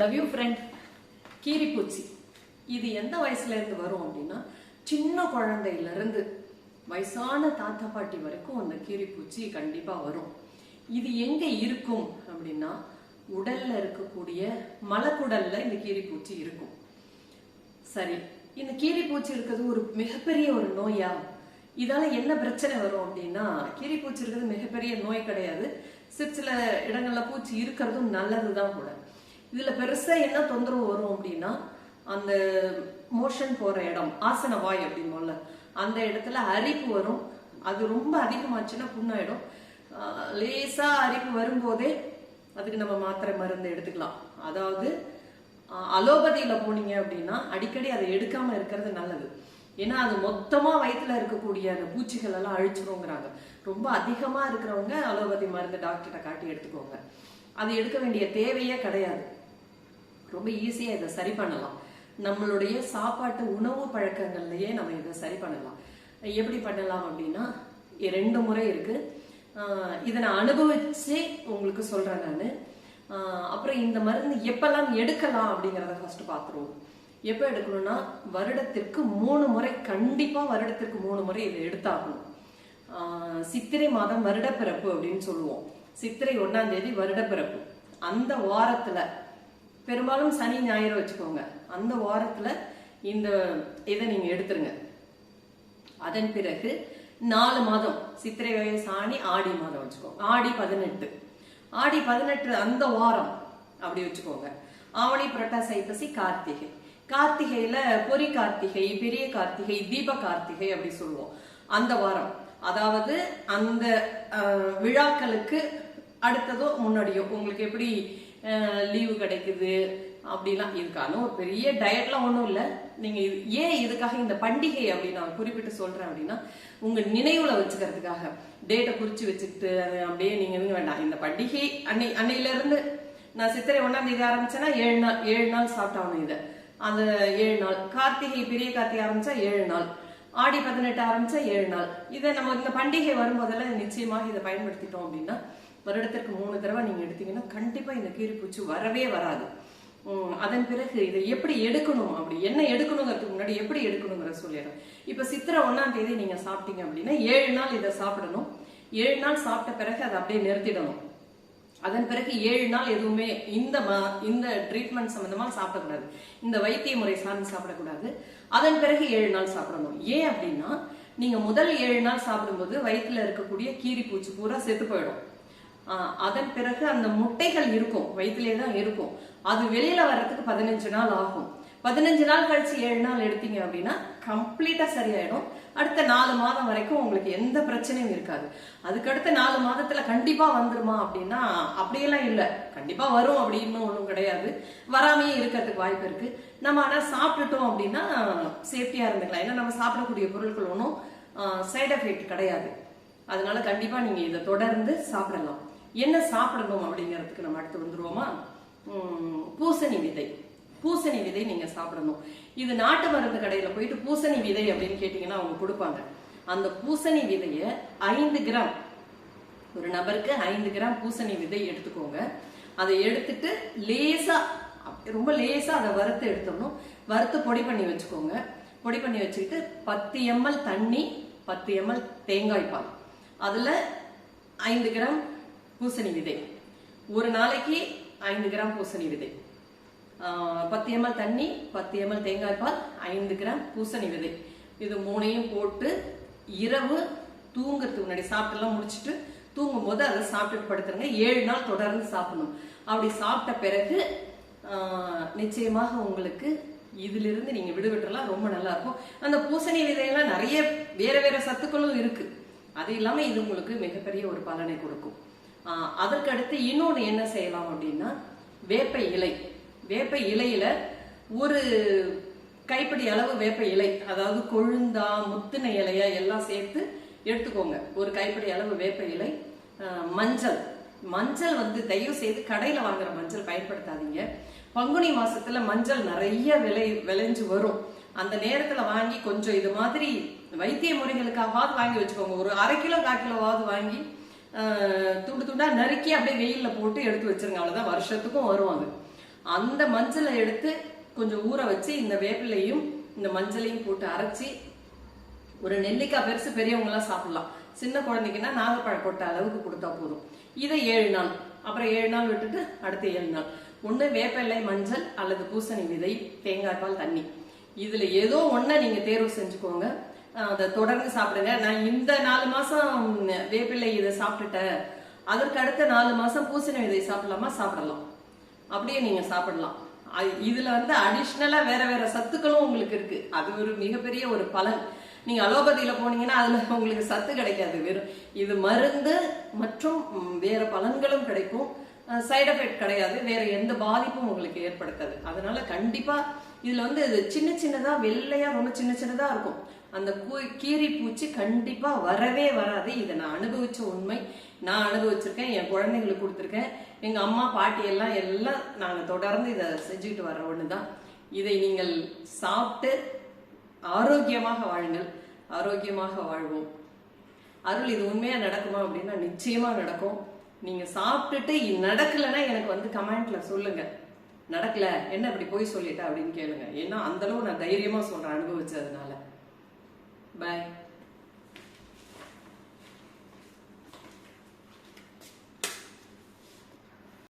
Love you friend கீரிப்பூச்சி. இது எந்த வயசுலேருந்து வரும் அப்படின்னா சின்ன குழந்தையிலேருந்து வயசான தாத்தா பாட்டி வரைக்கும் அந்த கீரிப்பூச்சி கண்டிப்பாக வரும். இது எங்கே இருக்கும் அப்படின்னா உடல்ல இருக்கக்கூடிய மலக்குடல்ல இந்த கீரிப்பூச்சி இருக்கும். சரி இந்த கீரிப்பூச்சி இருக்கிறது ஒரு மிகப்பெரிய ஒரு நோயா? இதால என்ன பிரச்சனை வரும் அப்படின்னா கீரிப்பூச்சி இருக்கிறது மிகப்பெரிய நோய் கிடையாது. சில சில இடங்கள்ல பூச்சி இருக்கிறதும் நல்லதுதான் கூட. இதுல பெருசா என்ன தொந்தரவு வரும் அப்படின்னா அந்த மோஷன் போற இடம் ஆசன வாய் அப்படிம்போல அந்த இடத்துல அரிப்பு வரும். அது ரொம்ப அதிகமாச்சுன்னா புண்ணாயிடும். லேசாக லேசா அரிப்பு வரும்போதே அதுக்கு நம்ம மாத்திரை மருந்து எடுத்துக்கலாம். அதாவது அலோபதியில் அலோபதியில போனீங்க அப்படின்னா அடிக்கடி அதை எடுக்காம இருக்கிறது நல்லது. ஏன்னா அது மொத்தமா வயிற்றுல இருக்கக்கூடிய அந்த பூச்சிகள் எல்லாம் அழிச்சிருங்கிறாங்க. ரொம்ப அதிகமா இருக்கிறவங்க அலோபதி மருந்து டாக்டர்கிட்ட காட்டி எடுத்துக்கோங்க. அது எடுக்க வேண்டிய தேவையே கிடையாது. ரொம்ப ஈஸியாக இதை சரி பண்ணலாம். நம்மளுடைய சாப்பாட்டு உணவு பழக்கங்கள்லயே நம்ம இதை சரி பண்ணலாம். எப்படி பண்ணலாம் அப்படின்னா ரெண்டு முறை இருக்கு. இதை நான் அனுபவிச்சே உங்களுக்கு சொல்றேன் நான். அப்புறம் இந்த மருந்து எப்பெல்லாம் எடுக்கலாம் அப்படிங்கிறத ஃபர்ஸ்ட் பார்த்துருவோம் எப்போ எடுக்கணும்னா வருடத்திற்கு மூணு முறை கண்டிப்பாக வருடத்திற்கு மூணு முறை இதை எடுத்தாகணும். சித்திரை மாதம் வருடப்பிறப்பு அப்படின்னு சொல்லுவோம். சித்திரை ஒன்றாம் தேதி வருடப்பிறப்பு. அந்த வாரத்தில் பெரும்பாலும் சனி ஞாயிறு வச்சுக்கோங்க. அந்த வாரத்தில் இந்த இதை நீங்கள் எடுத்துருங்க. அதன் பிறகு நாலு மாதம் சித்திரை வயசு ஆணி ஆடி மாதம் வச்சுக்கோங்க. ஆடி பதினெட்டு. ஆடி பதினெட்டு அந்த வாரம் அப்படி வச்சுக்கோங்க. ஆவணி புரட்டாசி ஐப்பசி கார்த்திகை. கார்த்திகையில பொறி கார்த்திகை பெரிய கார்த்திகை தீப கார்த்திகை அப்படி சொல்லுவோம். அந்த வாரம். அதாவது அந்த விழாக்களுக்கு அடுத்ததோ முன்னாடியோ. உங்களுக்கு எப்படி லீவு கிடைக்குது அப்படிலாம் இதுக்கான ஒரு பெரிய டயட்லாம் ஒன்றும் இல்லை. நீங்க இது ஏன் இதுக்காக இந்த பண்டிகை அப்படின்னு நான் குறிப்பிட்டு சொல்றேன் அப்படின்னா உங்க நினைவுல வச்சுக்கிறதுக்காக. டேட்டை குறிச்சு வச்சுக்கிட்டு அது அப்படியே நீங்க வேண்டாம். இந்த பண்டிகை அன்னை அன்னையில இருந்து நான் சித்திரை ஒன்றாம் தேதி ஆரம்பிச்சேன்னா ஏழு நாள் ஏழு நாள் சாப்பிட்டாகணும் இதை. அந்த ஏழு நாள் கார்த்திகை பெரிய கார்த்திகை ஆரம்பிச்சா ஏழு நாள். ஆடி பதினெட்டு ஆரம்பிச்சா ஏழு நாள். இதை நம்ம இந்த பண்டிகை வரும்போதெல்லாம் நிச்சயமாக இதை பயன்படுத்திட்டோம் அப்படின்னா வருடத்திற்கு மூணு தடவை நீங்க எடுத்தீங்கன்னா கண்டிப்பா இந்த கீரிப்பூச்சி வரவே வராது. அதன் பிறகு இதை எப்படி எடுக்கணும்? அப்படி என்ன எடுக்கணுங்கிறதுக்கு முன்னாடி எப்படி எடுக்கணுங்கிறத சொல்லிடுறேன் இப்ப சித்திரை ஒண்ணாம் தேதி நீங்க சாப்பிட்டீங்க அப்படின்னா ஏழு நாள் இதை சாப்பிடணும். ஏழு நாள் சாப்பிட்ட பிறகு அதை அப்படியே நிறுத்திடணும். அதன் பிறகு ஏழு நாள் எதுவுமே இந்த இந்த ட்ரீட்மெண்ட் சம்பந்தமா சாப்பிடக்கூடாது. இந்த வைத்திய முறை சார்ந்து சாப்பிடக்கூடாது. அதன் பிறகு ஏழு நாள் சாப்பிடணும். ஏன் அப்படின்னா நீங்க முதல் ஏழு நாள் சாப்பிடும்போது வயிற்றுல இருக்கக்கூடிய கீரி பூச்சி பூரா செத்து போயிடும். அதன் பிறகு அந்த முட்டைகள் இருக்கும் வயிற்றுலே தான் இருக்கும். அது வெளியில வர்றதுக்கு பதினஞ்சு நாள் ஆகும். பதினஞ்சு நாள் கழிச்சு ஏழு நாள் எடுத்தீங்க அப்படின்னா கம்ப்ளீட்டா சரியாயிடும். அடுத்த நாலு மாதம் வரைக்கும் உங்களுக்கு எந்த பிரச்சனையும் இருக்காது. அதுக்கு அடுத்த நாலு மாதத்துல கண்டிப்பா வந்துருமா அப்படின்னா அப்படியெல்லாம் இல்ல. கண்டிப்பா வரும் அப்படின்னு ஒண்ணும் கிடையாது. வராமையே இருக்கிறதுக்கு வாய்ப்பு இருக்கு. நம்ம ஆனா சாப்பிட்டுட்டோம் அப்படின்னா சேஃப்டியா இருந்துக்கலாம். ஏன்னா நம்ம சாப்பிடக்கூடிய பொருட்கள் ஒன்றும் சைட் எஃபெக்ட் கிடையாது. அதனால கண்டிப்பா நீங்க இதை தொடர்ந்து சாப்பிடலாம். என்ன சாப்பிடணும் அப்படிங்கிறதுக்கு நம்ம அடுத்து வந்துருவோமா? பூசணி விதை. பூசணி விதை நீங்க சாப்பிடணும். இது நாட்டு மருந்து கடையில போயிட்டு பூசணி விதை அப்படின்னு கேட்டீங்கன்னா அவங்க கொடுப்பாங்க. அந்த பூசணி விதைய ஐந்து கிராம் ஒரு நபருக்கு ஐந்து கிராம் பூசணி விதை எடுத்துக்கோங்க. அதை எடுத்துட்டு லேசா ரொம்ப லேசா அதை வறுத்து எடுத்துடணும் வறுத்து பொடி பண்ணி வச்சுக்கோங்க. பொடி பண்ணி வச்சுக்கிட்டு பத்து எம்எல் தண்ணி பத்து எம்எல் தேங்காய் பால். அதுல ஐந்து கிராம் பூசணி விதை. ஒரு நாளைக்கு ஐந்து கிராம் பூசணி விதை. பத்து எம்எல் தண்ணி பத்து எம்எல் தேங்காய் பால் ஐந்து கிராம் பூசணி விதை. இது மூணையும் போட்டு இரவு தூங்குறதுக்கு முன்னாடி சாப்பிட்டுலாம் முடிச்சுட்டு தூங்கும் போது அதை சாப்பிட்டு படுத்துருங்க. ஏழு நாள் தொடர்ந்து சாப்பிடணும். அப்படி சாப்பிட்ட பிறகு நிச்சயமாக உங்களுக்கு இதிலிருந்து நீங்க விடுபட்டுலாம் ரொம்ப நல்லா இருக்கும். அந்த பூசணி விதையெல்லாம் நிறைய வேற வேற சத்துக்களும் இருக்கு. அது இல்லாம இது உங்களுக்கு மிகப்பெரிய ஒரு பலனை கொடுக்கும். அதற்கடுத்து அதற்கு அடுத்து என்ன செய்யலாம் அப்படின்னா வேப்ப இலை. வேப்ப இலையில ஒரு கைப்பிடி அளவு வேப்ப இலை அதாவது கொழுந்தா முத்தின இலையா எல்லாம் சேர்த்து எடுத்துக்கோங்க. ஒரு கைப்பிடி அளவு வேப்ப இலை மஞ்சள். மஞ்சள் வந்து தயவு செய்து கடையில் வாங்குற மஞ்சள் பயன்படுத்தாதீங்க. பங்குனி மாசத்துல மஞ்சள் நிறைய விளை விளைஞ்சு வரும். அந்த நேரத்துல வாங்கி கொஞ்சம் இது மாதிரி வைத்திய முறைகளுக்காகவாது வாங்கி வச்சுக்கோங்க. ஒரு அரை கிலோ கால் கிலோவாவது வாங்கி துண்டு துண்டா நறுக்கி அப்படியே வெயில்ல போட்டு எடுத்து வச்சிருங்க. அவ்வளவுதான். வருஷத்துக்கும் வரும் அது. அந்த மஞ்சளை எடுத்து கொஞ்சம் ஊற வச்சு இந்த வேப்பிலையும் இந்த மஞ்சளையும் போட்டு அரைச்சி ஒரு நெல்லிக்காய் பெருசு பெரியவங்க எல்லாம் சாப்பிடலாம். சின்ன குழந்தைக்குன்னா நாகப்பழம் கொட்ட அளவுக்கு கொடுத்தா போதும். இதை ஏழு நாள். அப்புறம் ஏழு நாள் விட்டுட்டு அடுத்த ஏழு நாள். ஒண்ணு வேப்பிலை மஞ்சள் அல்லது பூசணி விதை தேங்காய் பால் தண்ணி. இதுல ஏதோ ஒண்ண நீங்க தேர்வு செஞ்சுக்கோங்க. அதை தொடர்ந்து சாப்பிடுங்க. நான் இந்த நாலு மாசம் வேப்பிலை இதை சாப்பிட்டுட்டேன். அதற்கு அடுத்த நாலு மாசம் பூசணி விதை சாப்பிடலாமா? சாப்பிடலாம். அப்படியே நீங்க சாப்பிடலாம். இதுல வந்து அடிஷ்னலா வேற வேற சத்துக்களும் உங்களுக்கு இருக்கு. அது ஒரு மிகப்பெரிய ஒரு பலன். நீங்க அலோபதியில போனீங்கன்னா அதுல உங்களுக்கு சத்து கிடைக்காது. வெறும் இது மருந்து மற்றும் வேற பலன்களும் கிடைக்கும். சைட் எஃபெக்ட் கிடையாது. வேற எந்த பாதிப்பும் உங்களுக்கு ஏற்படுத்தாது. அதனால கண்டிப்பா இதுல வந்து சின்ன சின்னதா வெள்ளையா ரொம்ப சின்ன சின்னதா இருக்கும். அந்த கீரி பூச்சி கண்டிப்பா வரவே வராது. இதை நான் அனுபவிச்ச உண்மை. நான் அனுபவிச்சிருக்கேன் என் குழந்தைங்களுக்கு கொடுத்துருக்கேன். எங்க அம்மா பாட்டி எல்லாம் எல்லாம் நாங்கள் தொடர்ந்து இதை செஞ்சுக்கிட்டு வர்ற ஒண்ணுதான். இதை நீங்கள் சாப்பிட்டு ஆரோக்கியமாக வாழுங்கள். ஆரோக்கியமாக வாழ்வோம். அருள் இது உண்மையா நடக்குமா அப்படின்னா நிச்சயமா நடக்கும். நீங்க சாப்பிட்டுட்டு நடக்கலைன்னா எனக்கு வந்து கமெண்ட்ல சொல்லுங்க. நடக்கல என்ன இப்படி போய் சொல்லிட்டா அப்படின்னு கேளுங்க. ஏன்னா அந்த அளவு நான் தைரியமா சொல்றேன் அனுபவிச்சதுனால. பாய்